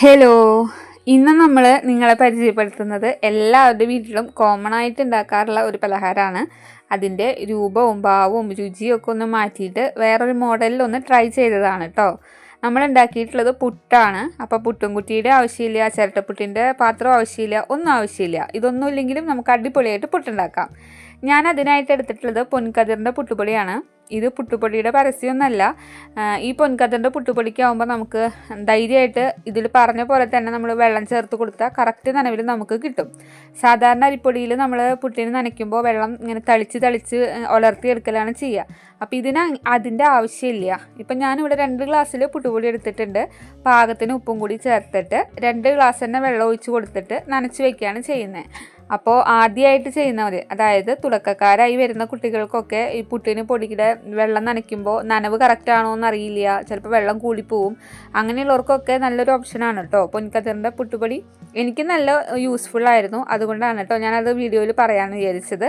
Hello ഇന്ന് നമ്മൾ നിങ്ങളെ പരിചയപ്പെടുത്തുന്നത് എല്ലാവരുടെ വീട്ടിലും കോമൺ ആയിട്ട് ഉണ്ടാക്കാറുള്ള ഒരു പലഹാരമാണ്. അതിന്റെ രൂപവും ഭാവവും രുചിയും ഒക്കെ ഒന്ന് മാറ്റിയിട്ട് വേറൊരു മോഡലിൽ ഒന്ന് ട്രൈ ചെയ്തതാണ് കേട്ടോ നമ്മൾ ഉണ്ടാക്കിയിട്ടുള്ളത് പുട്ടാണ്. അപ്പോൾ പുട്ടും കുട്ടിയുടെ ആവശ്യമില്ല ചിരട്ടപ്പുട്ടിന്റെ പാത്രം ആവശ്യമില്ല ഒന്നും ആവശ്യമില്ല. ഇതൊന്നും ഇല്ലെങ്കിലും നമുക്ക് അടിപൊളിയായിട്ട് പുട്ടുണ്ടാക്കാം. ഞാൻ അതിനായിട്ട് എടുത്തിട്ടുള്ളത് പൊൻകതിറിന്റെ പുട്ടുപൊടിയാണ്. ഇത് പുട്ടുപൊടിയുടെ പരസ്യമൊന്നുമല്ല ഈ പൊൻകഥന്റെ പുട്ടുപൊടിക്ക് ആകുമ്പോൾ നമുക്ക് ധൈര്യമായിട്ട് ഇതിൽ പറഞ്ഞ പോലെ തന്നെ നമ്മൾ വെള്ളം ചേർത്ത് കൊടുത്താൽ കറക്റ്റ് നനവിൽ നമുക്ക് കിട്ടും. സാധാരണ അരിപ്പൊടിയിൽ നമ്മൾ പുട്ടിന് നനയ്ക്കുമ്പോൾ വെള്ളം ഇങ്ങനെ തളിച്ച് തളിച്ച് ഉലർത്തിയെടുക്കലാണ് ചെയ്യുക അപ്പോൾ ഇതിന് അതിന്റെ ആവശ്യമില്ല. ഇപ്പം ഞാനിവിടെ രണ്ട് ഗ്ലാസ്സിൽ പുട്ടുപൊടി എടുത്തിട്ടുണ്ട്. പാകത്തിന് ഉപ്പും കൂടി ചേർത്തിട്ട് രണ്ട് ഗ്ലാസ് തന്നെ വെള്ളം ഒഴിച്ച് കൊടുത്തിട്ട് നനച്ച് വയ്ക്കുകയാണ് ചെയ്യുന്നത് അപ്പോൾ ആദ്യമായിട്ട് ചെയ്യുന്നവർ അതായത് തുടക്കക്കാരായി വരുന്ന കുട്ടികൾക്കൊക്കെ ഈ പുട്ടിന് പൊടിയുടെ വെള്ളം നനയ്ക്കുമ്പോൾ നനവ് കറക്റ്റ് ആണോ എന്ന് അറിയില്ല ചിലപ്പോൾ വെള്ളം കൂടിപ്പോവും. അങ്ങനെയുള്ളവർക്കൊക്കെ നല്ലൊരു ഓപ്ഷനാണ് കേട്ടോ പൊൻകതിറിന്റെ പുട്ടുപൊടി എനിക്ക് നല്ല യൂസ്ഫുൾ ആയിരുന്നു. അതുകൊണ്ടാണ് കേട്ടോ ഞാനത് വീഡിയോയിൽ പറയാമെന്ന് വിചാരിച്ചത്.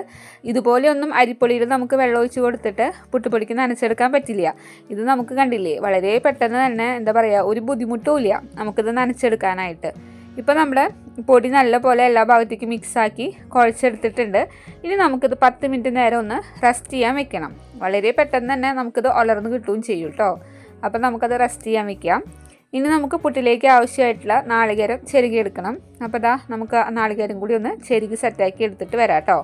ഇതുപോലെയൊന്നും അരിപ്പൊടിയിൽ നമുക്ക് വെള്ളം ഒഴിച്ച് കൊടുത്തിട്ട് പുട്ടുപൊടിക്ക് നനച്ചെടുക്കാൻ പറ്റില്ല. ഇത് നമുക്ക് കണ്ടില്ലേ? വളരെ പെട്ടെന്ന് തന്നെ എന്താ പറയുക ഒരു ബുദ്ധിമുട്ടും ഇല്ല നമുക്കിത് നനച്ചെടുക്കാനായിട്ട്. ഇപ്പോൾ നമ്മുടെ പൊടി നല്ലപോലെ എല്ലാ ഭാഗത്തേക്കും മിക്സാക്കി കുഴച്ചെടുത്തിട്ടുണ്ട്. ഇനി നമുക്കിത് പത്ത് മിനിറ്റ് നേരം ഒന്ന് റെസ്റ്റ് ചെയ്യാൻ വെക്കണം. വളരെ പെട്ടെന്ന് തന്നെ നമുക്കിത് ഉലർന്ന് കിട്ടുകയും ചെയ്യും കേട്ടോ അപ്പോൾ നമുക്കത് റെസ്റ്റ് ചെയ്യാൻ വെക്കാം. ഇനി നമുക്ക് പുട്ടിലേക്ക് ആവശ്യമായിട്ടുള്ള നാളികേരം ചെരുകിയെടുക്കണം അപ്പോൾ ദാ നമുക്ക് ആ നാളികേരം കൂടി ഒന്ന് ചെരുകി സെറ്റാക്കി എടുത്തിട്ട് വരാം കേട്ടോ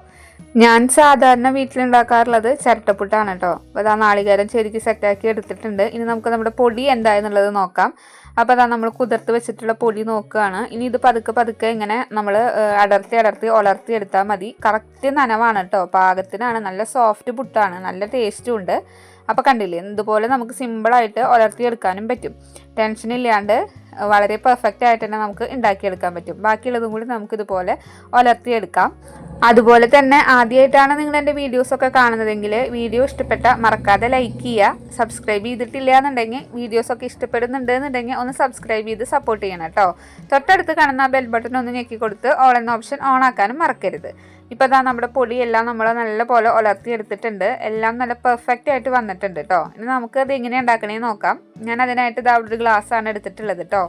ഞാൻ സാധാരണ വീട്ടിലുണ്ടാക്കാറുള്ളത് ചിരട്ടപ്പുട്ടാണ് കേട്ടോ അപ്പോൾ ദാ നാളികേരം ചെരുകി സെറ്റാക്കി എടുത്തിട്ടുണ്ട്. ഇനി നമുക്ക് നമ്മുടെ പൊടി എന്തായെന്നുള്ളത് നോക്കാം. അപ്പോൾ അതാ നമ്മൾ കുതിർത്ത് വെച്ചിട്ടുള്ള പൊടി നോക്കുകയാണ്. ഇനി ഇത് പതുക്കെ പതുക്കെ ഇങ്ങനെ നമ്മൾ അടർത്തി അടർത്തി ഉലർത്തി എടുത്താൽ മതി. കറക്റ്റ് നനവാണ് കേട്ടോ. പാകത്തിനാണ്. നല്ല സോഫ്റ്റ് പുട്ടാണ്. നല്ല ടേസ്റ്റും ഉണ്ട്. അപ്പോൾ കണ്ടില്ലേ? ഇതുപോലെ നമുക്ക് സിമ്പിളായിട്ട് ഉലർത്തിയെടുക്കാനും പറ്റും. ടെൻഷൻ ഇല്ലാണ്ട് വളരെ പെർഫെക്റ്റ് ആയിട്ട് തന്നെ നമുക്ക് ഉണ്ടാക്കിയെടുക്കാൻ പറ്റും. ബാക്കിയുള്ളതും കൂടി നമുക്കിതുപോലെ ഉലർത്തിയെടുക്കാം അതുപോലെ തന്നെ ആദ്യമായിട്ടാണ് നിങ്ങൾ എന്റെ വീഡിയോസൊക്കെ കാണുന്നതെങ്കിൽ വീഡിയോ ഇഷ്ടപ്പെട്ട മറക്കാതെ ലൈക്ക് ചെയ്യുക. സബ്സ്ക്രൈബ് ചെയ്തിട്ടില്ല എന്നുണ്ടെങ്കിൽ വീഡിയോസൊക്കെ ഇഷ്ടപ്പെടുന്നുണ്ട് എന്നുണ്ടെങ്കിൽ ഒന്ന് സബ്സ്ക്രൈബ് ചെയ്ത് സപ്പോർട്ട് ചെയ്യണം കേട്ടോ. തൊട്ടടുത്ത് കാണുന്ന ബെൽ ബട്ടൺ ഒന്ന് ഞെക്കി കൊടുത്ത് ഓൾ എന്ന ഓപ്ഷൻ ഓൺ ആക്കാനും മറക്കരുത്. ഇപ്പോൾ അതാ നമ്മുടെ പൊടിയെല്ലാം നമ്മൾ നല്ലപോലെ പോലെ ഉലർത്തി എടുത്തിട്ടുണ്ട് എല്ലാം നല്ല പെർഫെക്റ്റ് ആയിട്ട് വന്നിട്ടുണ്ട് കേട്ടോ ഇനി നമുക്ക് അത് എങ്ങനെ ഉണ്ടാക്കണേ നോക്കാം. ഞാൻ അതിനായിട്ട് ഇതാ ഒരു ഗ്ലാസ് ആണ് എടുത്തിട്ടുള്ളത് കേട്ടോ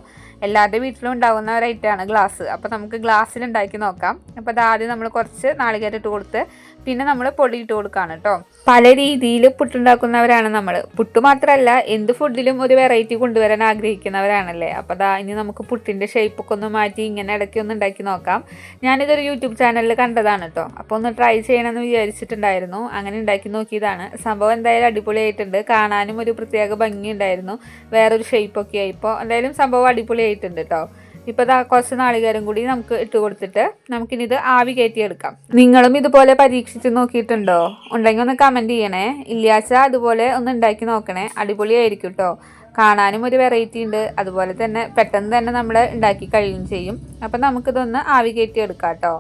എല്ലാവരുടെ വീട്ടിലും ഉണ്ടാകുന്ന ഒരു ഐറ്റമാണ് ഗ്ലാസ് അപ്പോൾ നമുക്ക് ഗ്ലാസ്സിൽ ഉണ്ടാക്കി നോക്കാം. അപ്പോൾ അത് ആദ്യം നമ്മൾ കുറച്ച് നാളികേരം ഇട്ട് കൊടുത്ത് പിന്നെ നമ്മൾ പൊടി ഇട്ട് കൊടുക്കുകയാണ് കേട്ടോ പല രീതിയിൽ പുട്ടുണ്ടാക്കുന്നവരാണ് നമ്മൾ പുട്ട് മാത്രമല്ല എന്ത് ഫുഡിലും ഒരു വെറൈറ്റി കൊണ്ടുവരാൻ ആഗ്രഹിക്കുന്നവരാണല്ലേ. അപ്പോൾ അതാ ഇനി നമുക്ക് പുട്ടിന്റെ ഷേപ്പൊക്കെ ഒന്ന് മാറ്റി ഇങ്ങനെ ഇടയ്ക്ക് ഒന്ന് ഉണ്ടാക്കി നോക്കാം. ഞാനിതൊരു യൂട്യൂബ് ചാനലിൽ കണ്ടതാണ് കേട്ടോ. അപ്പോൾ ഒന്ന് ട്രൈ ചെയ്യണമെന്ന് വിചാരിച്ചിട്ടുണ്ടായിരുന്നു. അങ്ങനെ ഉണ്ടാക്കി നോക്കിയതാണ്. സംഭവം എന്തായാലും അടിപൊളിയായിട്ടുണ്ട്. കാണാനും ഒരു പ്രത്യേക ഭംഗി ഉണ്ടായിരുന്നു വേറൊരു ഷേപ്പൊക്കെ ആയി. ഇപ്പോൾ എന്തായാലും സംഭവം അടിപൊളിയായിട്ടുണ്ട് കേട്ടോ. ഇപ്പോൾ ദാ കുറച്ച് നാളികേരം കൂടി നമുക്ക് ഇട്ട് കൊടുത്തിട്ട് നമുക്കിനിത് ആവി കയറ്റിയെടുക്കാം. നിങ്ങളും ഇതുപോലെ പരീക്ഷിച്ച് നോക്കിയിട്ടുണ്ടോ? ഉണ്ടെങ്കിൽ ഒന്ന് കമന്റ് ചെയ്യണേ. ഇല്ലാച്ച അതുപോലെ ഒന്ന് ഉണ്ടാക്കി നോക്കണേ. അടിപൊളിയായിരിക്കും കേട്ടോ. കാണാനും ഒരു വെറൈറ്റി ഉണ്ട്. അതുപോലെ തന്നെ പെട്ടെന്ന് തന്നെ നമ്മൾ ഉണ്ടാക്കി കഴിയുകയും ചെയ്യും. അപ്പം നമുക്കിതൊന്ന് ആവി കയറ്റി എടുക്കാം കേട്ടോ.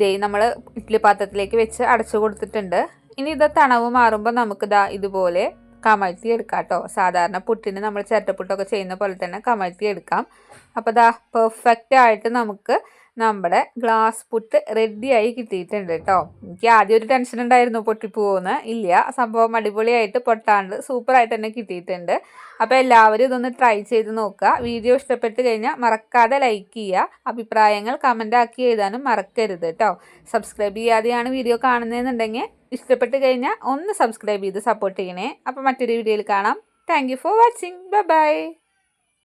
ദേ നമ്മൾ ഇഡ്ഡലി പാത്രത്തിലേക്ക് വെച്ച് അടച്ചു കൊടുത്തിട്ടുണ്ട്. ഇനി ഇത് തണവ് മാറുമ്പോൾ നമുക്ക് നമുക്കിതാ ഇതുപോലെ കമഴ്ത്തി എടുക്കാം കേട്ടോ. സാധാരണ പുട്ടിന് നമ്മൾ ചിരട്ടപ്പുട്ടൊക്കെ ചെയ്യുന്ന പോലെ തന്നെ കമഴ്ത്തി എടുക്കാം. അപ്പോൾ ദാ പെർഫെക്റ്റ് ആയിട്ട് നമുക്ക് നമ്മുടെ ഗ്ലാസ് പുട്ട് റെഡി ആയി കിട്ടിയിട്ടുണ്ട് കേട്ടോ എനിക്ക് ആദ്യം ഒരു ടെൻഷൻ ഉണ്ടായിരുന്നു പൊട്ടിപ്പോകുന്ന ഇല്ല സംഭവം അടിപൊളിയായിട്ട് പൊട്ടാണ്ട് സൂപ്പറായിട്ട് തന്നെ കിട്ടിയിട്ടുണ്ട്. അപ്പോൾ എല്ലാവരും ഇതൊന്ന് ട്രൈ ചെയ്ത് നോക്കുക. വീഡിയോ ഇഷ്ടപ്പെട്ട് കഴിഞ്ഞാൽ മറക്കാതെ ലൈക്ക് ചെയ്യുക. അഭിപ്രായങ്ങൾ കമന്റ് ആക്കി എഴുതാനും മറക്കരുത് കേട്ടോ സബ്സ്ക്രൈബ് ചെയ്യാതെയാണ് വീഡിയോ കാണുന്നതെന്നുണ്ടെങ്കിൽ ഇഷ്ടപ്പെട്ട് കഴിഞ്ഞാൽ ഒന്ന് സബ്സ്ക്രൈബ് ചെയ്ത് സപ്പോർട്ട് ചെയ്യണേ. അപ്പോൾ മറ്റൊരു വീഡിയോയിൽ കാണാം. Thank for watching bye bye